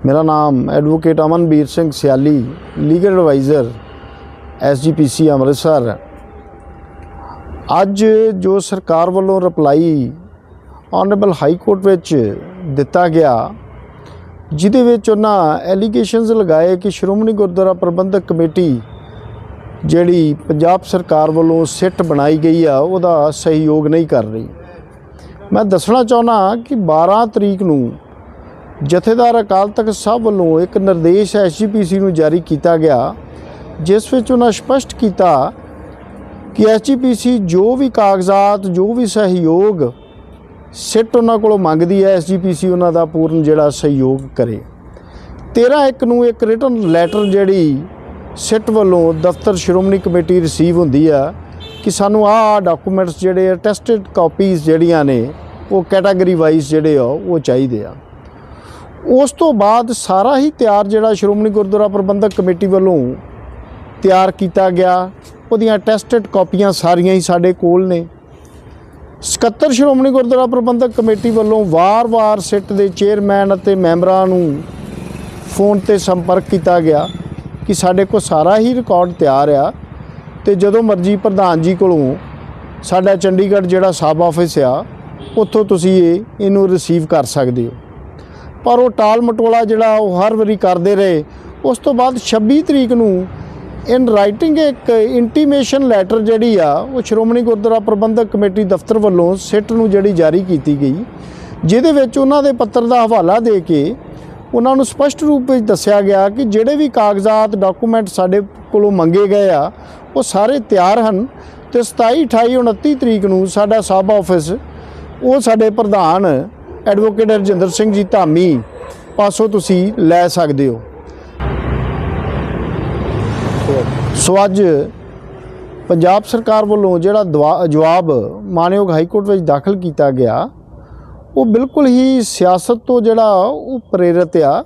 ਮੇਰਾ ਨਾਮ advocate Amanbir Singh Siali, legal adviser, SGPC Amritsar ਅੱਜ ਜੋ ਸਰਕਾਰ ਵੱਲੋਂ ਰਿਪਲਾਈ ਆਨਰੇਬਲ ਹਾਈ ਕੋਰਟ ਵਿੱਚ ਦਿੱਤਾ ਗਿਆ, ਜਿਹਦੇ ਵਿੱਚ ਉਹਨਾਂ ਐਲੀਗੇਸ਼ਨਸ ਲਗਾਏ ਕਿ ਸ਼੍ਰੋਮਣੀ ਗੁਰਦੁਆਰਾ ਪ੍ਰਬੰਧਕ ਕਮੇਟੀ ਜਿਹੜੀ ਪੰਜਾਬ ਸਰਕਾਰ ਵੱਲੋਂ ਸਿੱਟ ਬਣਾਈ ਗਈ ਆ, ਉਹਦਾ ਸਹਿਯੋਗ ਨਹੀਂ ਕਰ ਰਹੀ। ਮੈਂ ਦੱਸਣਾ ਚਾਹੁੰਦਾ ਕਿ 12 ਤਰੀਕ ਨੂੰ ਜਥੇਦਾਰ ਅਕਾਲ ਤਖਤ ਸਾਹਿਬ ਵੱਲੋਂ ਇੱਕ ਨਿਰਦੇਸ਼ ਐਸਜੀਪੀਸੀ ਨੂੰ ਜਾਰੀ ਕੀਤਾ ਗਿਆ, ਜਿਸ ਵਿੱਚ ਉਹਨਾਂ ਸਪਸ਼ਟ ਕੀਤਾ ਕਿ ਐਸਜੀਪੀਸੀ ਜੋ ਵੀ ਕਾਗਜ਼ਾਤ, ਜੋ ਵੀ ਸਹਿਯੋਗ ਸਿੱਟ ਉਹਨਾਂ ਕੋਲੋਂ ਮੰਗਦੀ ਹੈ, ਐਸਜੀਪੀਸੀ ਉਹਨਾਂ ਦਾ ਪੂਰਨ ਜਿਹੜਾ ਸਹਿਯੋਗ ਕਰੇ। 13 ਇੱਕ ਨੂੰ ਇੱਕ ਰਿਟਨ ਲੈਟਰ ਜਿਹੜੀ ਸਿੱਟ ਵੱਲੋਂ ਦਫ਼ਤਰ ਸ਼੍ਰੋਮਣੀ ਕਮੇਟੀ ਰਿਸੀਵ ਹੁੰਦੀ ਆ ਕਿ ਸਾਨੂੰ ਆਹ ਡਾਕੂਮੈਂਟਸ ਜਿਹੜੇ ਆ ਟੈਸਟਡ ਕਾਪੀਜ਼ ਜਿਹੜੀਆਂ ਨੇ, ਉਹ ਕੈਟਾਗਰੀ ਵਾਈਜ਼ ਜਿਹੜੇ ਆ, ਉਹ ਚਾਹੀਦੇ ਆ। ਉਸ ਤੋਂ ਬਾਅਦ ਸਾਰਾ ਹੀ ਤਿਆਰ ਜਿਹੜਾ ਸ਼੍ਰੋਮਣੀ ਗੁਰਦੁਆਰਾ ਪ੍ਰਬੰਧਕ ਕਮੇਟੀ ਵੱਲੋਂ ਤਿਆਰ ਕੀਤਾ ਗਿਆ। ਉਹਦੀਆਂ ਟੈਸਟਡ ਕਾਪੀਆਂ ਸਾਰੀਆਂ ਹੀ ਸਾਡੇ ਕੋਲ ਨੇ। ਸਕੱਤਰ ਸ਼੍ਰੋਮਣੀ ਗੁਰਦੁਆਰਾ ਪ੍ਰਬੰਧਕ ਕਮੇਟੀ ਵੱਲੋਂ ਵਾਰ-ਵਾਰ ਸਿੱਟ ਦੇ ਚੇਅਰਮੈਨ ਅਤੇ ਮੈਂਬਰਾਂ ਨੂੰ ਫੋਨ ਤੇ ਸੰਪਰਕ ਕੀਤਾ ਗਿਆ ਕਿ ਸਾਡੇ ਕੋਲ ਸਾਰਾ ਹੀ ਰਿਕਾਰਡ ਤਿਆਰ ਆ ਤੇ ਜਦੋਂ ਮਰਜ਼ੀ ਪ੍ਰਧਾਨ ਜੀ ਕੋਲੋਂ ਸਾਡਾ ਚੰਡੀਗੜ੍ਹ ਜਿਹੜਾ ਸਾਬ ਆਫਿਸ ਆ, ਉੱਥੋਂ ਤੁਸੀਂ ਇਹ ਇਹਨੂੰ ਰਿਸੀਵ ਕਰ ਸਕਦੇ ਹੋ। ਪਰ ਉਹ ਟਾਲ ਮਟੋਲਾ ਜਿਹੜਾ ਉਹ ਹਰ ਵਾਰੀ ਕਰਦੇ ਰਹੇ। ਉਸ ਤੋਂ ਬਾਅਦ 26 ਤਰੀਕ ਨੂੰ ਇਨ ਰਾਈਟਿੰਗ ਇੱਕ ਇੰਟੀਮੇਸ਼ਨ ਲੈਟਰ ਜਿਹੜੀ ਆ, ਉਹ ਸ਼੍ਰੋਮਣੀ ਗੁਰਦੁਆਰਾ ਪ੍ਰਬੰਧਕ ਕਮੇਟੀ ਦਫ਼ਤਰ ਵੱਲੋਂ ਸਿੱਟ ਨੂੰ ਜਿਹੜੀ ਜਾਰੀ ਕੀਤੀ ਗਈ, ਜਿਹਦੇ ਵਿੱਚ ਉਹਨਾਂ ਦੇ ਪੱਤਰ ਦਾ ਹਵਾਲਾ ਦੇ ਕੇ ਉਹਨਾਂ ਨੂੰ ਸਪਸ਼ਟ ਰੂਪ ਵਿੱਚ ਦੱਸਿਆ ਗਿਆ ਕਿ ਜਿਹੜੇ ਵੀ ਕਾਗਜ਼ਾਤ ਡਾਕੂਮੈਂਟ ਸਾਡੇ ਕੋਲੋਂ ਮੰਗੇ ਗਏ ਆ, ਉਹ ਸਾਰੇ ਤਿਆਰ ਹਨ ਤੇ 27 28 29 ਤਰੀਕ ਨੂੰ ਸਾਡਾ ਸਬ ਆਫਿਸ, ਉਹ ਸਾਡੇ ਪ੍ਰਧਾਨ ਐਡਵੋਕੇਟ ਰਜਿੰਦਰ ਸਿੰਘ ਜੀ ਧਾਮੀ ਪਾਸੋਂ ਤੁਸੀਂ ਲੈ ਸਕਦੇ ਹੋ। ਸੋ ਅੱਜ ਪੰਜਾਬ ਸਰਕਾਰ ਵੱਲੋਂ ਜਿਹੜਾ ਦਵਾ- ਜਵਾਬ ਮਾਨਯੋਗ ਹਾਈ ਕੋਰਟ ਵਿੱਚ ਦਾਖਲ ਕੀਤਾ ਗਿਆ, ਉਹ ਬਿਲਕੁਲ ਹੀ ਸਿਆਸਤ ਤੋਂ ਜਿਹੜਾ ਉਹ ਪ੍ਰੇਰਿਤ ਆ।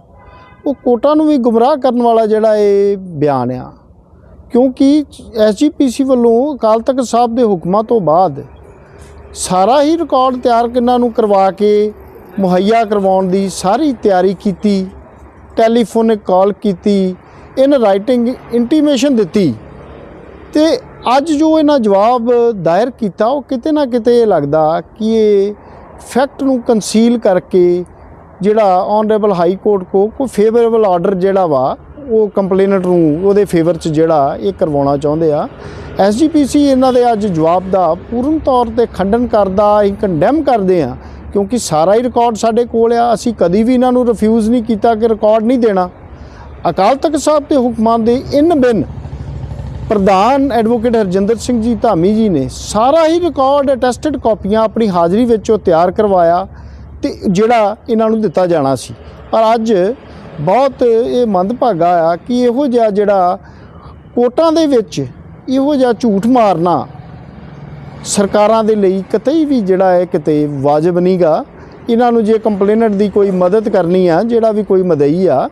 ਉਹ ਕੋਟਾਂ ਨੂੰ ਵੀ ਗੁੰਮਰਾਹ ਕਰਨ ਵਾਲਾ ਜਿਹੜਾ ਇਹ ਬਿਆਨ ਆ। ਕਿਉਂਕਿ ਐਸਜੀਪੀਸੀ ਵੱਲੋਂ ਅਕਾਲ ਤਖਤ ਸਾਹਿਬ ਦੇ ਹੁਕਮਾਂ ਤੋਂ ਬਾਅਦ ਸਾਰਾ ਹੀ ਰਿਕਾਰਡ ਤਿਆਰ ਕਿੰਨਾਂ ਨੂੰ ਕਰਵਾ ਕੇ ਮੁਹੱਈਆ ਕਰਵਾਉਣ ਦੀ ਸਾਰੀ ਤਿਆਰੀ ਕੀਤੀ, ਟੈਲੀਫੋਨਿਕ ਕਾਲ ਕੀਤੀ, ਇਨ ਰਾਈਟਿੰਗ ਇੰਟੀਮੇਸ਼ਨ ਦਿੱਤੀ। ਤੇ ਅੱਜ ਜੋ ਇਹਨਾਂ ਜਵਾਬ ਦਾਇਰ ਕੀਤਾ, ਉਹ ਕਿਤੇ ਨਾ ਕਿਤੇ ਇਹ ਲੱਗਦਾ ਕਿ ਇਹ ਫੈਕਟ ਨੂੰ ਕੰਸੀਲ ਕਰਕੇ ਜਿਹੜਾ ਆਨਰੇਬਲ ਹਾਈ ਕੋਰਟ ਕੋ ਕੋਈ ਫੇਵਰੇਬਲ ਆਰਡਰ ਜਿਹੜਾ ਵਾ, ਉਹ ਕੰਪਲੇਨਟ ਨੂੰ ਉਹਦੇ ਫੇਵਰ ਚ ਜਿਹੜਾ ਇਹ ਕਰਵਾਉਣਾ ਚਾਹੁੰਦੇ ਆ। ਐਸਜੀਪੀਸੀ ਇਹਨਾਂ ਦੇ ਅੱਜ ਜਵਾਬ ਦਾ ਪੂਰਨ ਤੌਰ ਤੇ ਖੰਡਨ ਕਰਦਾ, ਅਸੀਂ ਕੰਡੈਮ ਕਰਦੇ ਆ ਕਿਉਂਕਿ ਸਾਰਾ ਹੀ ਰਿਕਾਰਡ ਸਾਡੇ ਕੋਲ ਆ, ਅਸੀਂ ਕਦੀ ਵੀ ਇਹਨਾਂ ਨੂੰ ਰਿਫਿਊਜ਼ ਨਹੀਂ ਕੀਤਾ ਕਿ ਰਿਕਾਰਡ ਨਹੀਂ ਦੇਣਾ। ਅਕਾਲ ਤਖਤ ਸਾਹਿਬ ਦੇ ਹੁਕਮਾਂ ਦੇ ਇਨ ਬਿਨ ਪ੍ਰਧਾਨ ਐਡਵੋਕੇਟ ਹਰਜਿੰਦਰ ਸਿੰਘ ਜੀ, ਧਾਮੀ ਜੀ ਨੇ ਸਾਰਾ ਹੀ ਰਿਕਾਰਡ ਅਟੈਸਟਡ ਕਾਪੀਆਂ ਆਪਣੀ ਹਾਜ਼ਰੀ ਵਿੱਚ ਉਹ ਤਿਆਰ ਕਰਵਾਇਆ ਤੇ ਜਿਹੜਾ ਇਹਨਾਂ ਨੂੰ ਦਿੱਤਾ ਜਾਣਾ ਸੀ। ਪਰ ਅੱਜ ਬਹੁਤ ਇਹ ਮੰਦਭਾਗਾ ਆ ਕਿ ਇਹੋ ਜਿਹਾ ਜਿਹੜਾ ਕੋਟਾਂ ਦੇ ਵਿੱਚ ਇਹੋ ਜਿਹਾ ਝੂਠ ਮਾਰਨਾ ਸਰਕਾਰਾਂ ਦੇ ਲਈ ਕਿਤੇ ਵੀ ਜਿਹੜਾ ਹੈ ਕਿਤੇ ਵਾਜਬ ਨਹੀਂਗਾ। ਇਹਨਾਂ ਨੂੰ ਜੇ ਕੰਪਲੇਨਟ ਦੀ ਕੋਈ ਮਦਦ ਕਰਨੀ ਆ, ਜਿਹੜਾ ਵੀ ਕੋਈ ਮਦਈ ਆ,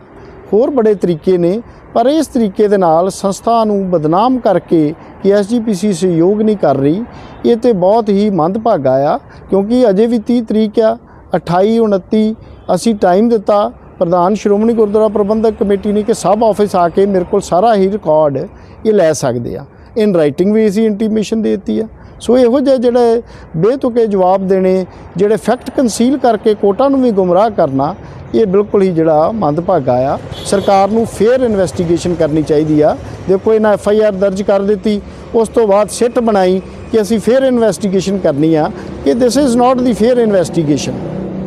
ਹੋਰ ਬੜੇ ਤਰੀਕੇ ਨੇ। ਪਰ ਇਸ ਤਰੀਕੇ ਦੇ ਨਾਲ ਸੰਸਥਾ ਨੂੰ ਬਦਨਾਮ ਕਰਕੇ ਕਿ ਐਸਜੀਪੀਸੀ ਸਹਿਯੋਗ ਨਹੀਂ ਕਰ ਰਹੀ। ਇਹ ਤੇ ਬਹੁਤ ਹੀ ਮੰਦਭਾਗਾ ਆ, ਕਿਉਂਕਿ ਅਜੇ ਵੀ 30 ਤਰੀਕ ਆ 28 29 ਅਸੀਂ ਟਾਈਮ ਦਿੱਤਾ। ਪ੍ਰਧਾਨ ਸ਼੍ਰੋਮਣੀ ਗੁਰਦੁਆਰਾ ਪ੍ਰਬੰਧਕ ਕਮੇਟੀ ਨੇ ਕਿ ਸਭ ਆਫਿਸ ਆ ਕੇ ਮੇਰੇ ਕੋਲ ਸਾਰਾ ਹੀ ਰਿਕਾਰਡ ਇਹ ਲੈ ਸਕਦੇ ਆ। ਇਨ ਰਾਈਟਿੰਗ ਵੀ ਅਸੀਂ ਇੰਟੀਮੇਸ਼ਨ ਦੇਤੀ ਆ। ਸੋ ਇਹੋ ਜਿਹੇ ਜਿਹੜੇ ਬੇਤੁਕੇ ਜਵਾਬ ਦੇਣੇ, ਜਿਹੜੇ ਫੈਕਟ ਕੰਸੀਲ ਕਰਕੇ ਕੋਟਾਂ ਨੂੰ ਵੀ ਗੁੰਮਰਾਹ ਕਰਨਾ, ਇਹ ਬਿਲਕੁਲ ਹੀ ਜਿਹੜਾ ਮੰਦਭਾਗਾ ਆ। ਸਰਕਾਰ ਨੂੰ ਫੇਅਰ ਇਨਵੈਸਟੀਗੇਸ਼ਨ ਕਰਨੀ ਚਾਹੀਦੀ ਆ। ਦੇਖੋ, ਇਹਨਾਂ ਐਫ ਆਈ ਆਰ ਦਰਜ ਕਰ ਦਿੱਤੀ। ਉਸ ਤੋਂ ਬਾਅਦ ਸਿੱਟ ਬਣਾਈ ਕਿ ਅਸੀਂ ਫੇਅਰ ਇਨਵੈਸਟੀਗੇਸ਼ਨ ਕਰਨੀ ਆ ਕਿ this is not the fair investigation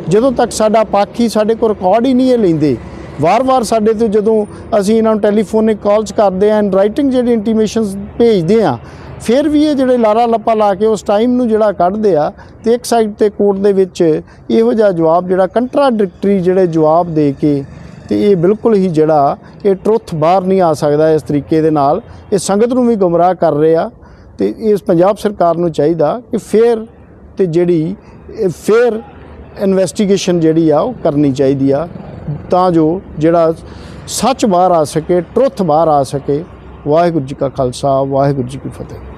ਜਦੋਂ ਤੱਕ ਸਾਡਾ ਪੱਖ ਹੀ, ਸਾਡੇ ਕੋਲ ਰਿਕਾਰਡ ਹੀ ਨਹੀਂ ਇਹ ਲੈਂਦੇ, ਵਾਰ-ਵਾਰ ਸਾਡੇ ਤੋਂ ਜਦੋਂ ਅਸੀਂ ਇਹਨਾਂ ਨੂੰ ਟੈਲੀਫੋਨਿਕ ਕਾਲਸ ਕਰਦੇ ਆਂ ਰਾਈਟਿੰਗ ਜਿਹੜੀ ਇੰਟੀਮੇਸ਼ਨਸ ਭੇਜਦੇ ਆ ਫਿਰ ਵੀ ਇਹ ਜਿਹੜੇ ਲਾਰਾ ਲੱਪਾ ਲਾ ਕੇ ਉਸ ਟਾਈਮ ਨੂੰ ਜਿਹੜਾ ਕੱਢਦੇ ਆ ਤੇ ਇੱਕ ਸਾਈਡ ਤੇ ਕੋਰਟ ਦੇ ਵਿੱਚ ਇਹੋ ਜਿਹਾ ਜਵਾਬ ਜਿਹੜਾ ਕੰਟਰਾਡਿਕਟਰੀ ਜਿਹੜੇ ਜਵਾਬ ਦੇ ਕੇ ਤੇ ਇਹ ਬਿਲਕੁਲ ਹੀ ਜਿਹੜਾ ਇਹ ਟਰੁੱਥ ਬਾਹਰ ਨਹੀਂ ਆ ਸਕਦਾ ਇਸ ਤਰੀਕੇ ਦੇ ਨਾਲ, ਇਹ ਸੰਗਤ ਨੂੰ ਵੀ ਗੁੰਮਰਾਹ ਕਰ ਰਹੇ ਆ ਤੇ ਇਸ ਪੰਜਾਬ ਸਰਕਾਰ ਨੂੰ ਚਾਹੀਦਾ ਕਿ ਫੇਅਰ ਤੇ ਜਿਹੜੀ ਫੇਅਰ ਇਨਵੈਸਟੀਗੇਸ਼ਨ ਜਿਹੜੀ ਆ ਉਹ ਕਰਨੀ ਚਾਹੀਦੀ ਆ ਤਾਂ ਜੋ ਜਿਹੜਾ ਸੱਚ ਬਾਹਰ ਆ ਸਕੇ ਟਰੁੱਥ ਬਾਹਰ ਆ ਸਕੇ। ਵਾਹਿਗੁਰੂ ਜੀ ਕਾ ਖਾਲਸਾ, ਵਾਹਿਗੁਰੂ ਜੀ ਕੀ ਫਤਿਹ।